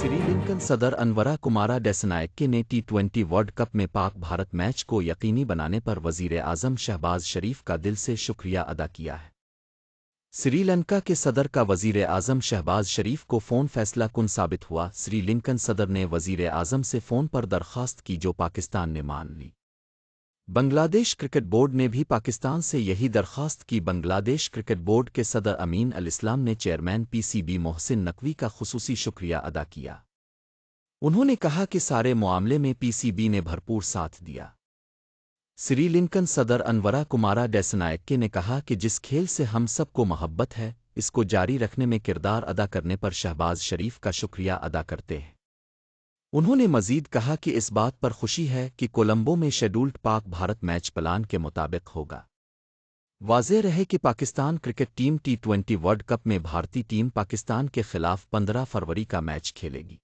سری لنکن صدر انورا کمارا ڈیسنائکے نے T twenty world cup میں پاک بھارت میچ کو یقینی بنانے پر وزیر اعظم شہباز شریف کا دل سے شکریہ ادا کیا ہے۔ سری لنکا کے صدر کا وزیر اعظم شہباز شریف کو فون فیصلہ کن ثابت ہوا۔ سری لنکن صدر نے وزیر اعظم سے فون پر درخواست کی جو پاکستان نے مان لی۔ بنگلہ دیش کرکٹ بورڈ نے بھی پاکستان سے یہی درخواست کی۔ بنگلہ دیش کرکٹ بورڈ کے صدر امین الاسلام نے chairman P C B Mohsin Naqvi کا خصوصی شکریہ ادا کیا۔ انہوں نے کہا کہ سارے معاملے میں پی سی بی نے بھرپور ساتھ دیا۔ سری لنکن صدر انورا کمارا ڈیسنائکے نے کہا کہ جس کھیل سے ہم سب کو محبت ہے، اس کو جاری رکھنے میں کردار ادا کرنے پر شہباز شریف کا شکریہ ادا کرتے ہیں۔ انہوں نے مزید کہا کہ اس بات پر خوشی ہے کہ کولمبو میں شیڈولڈ پاک بھارت میچ پلان کے مطابق ہوگا۔ واضح رہے کہ Pakistan cricket team T twenty world cup میں بھارتی ٹیم پاکستان کے خلاف پندرہ فروری کا میچ کھیلے گی۔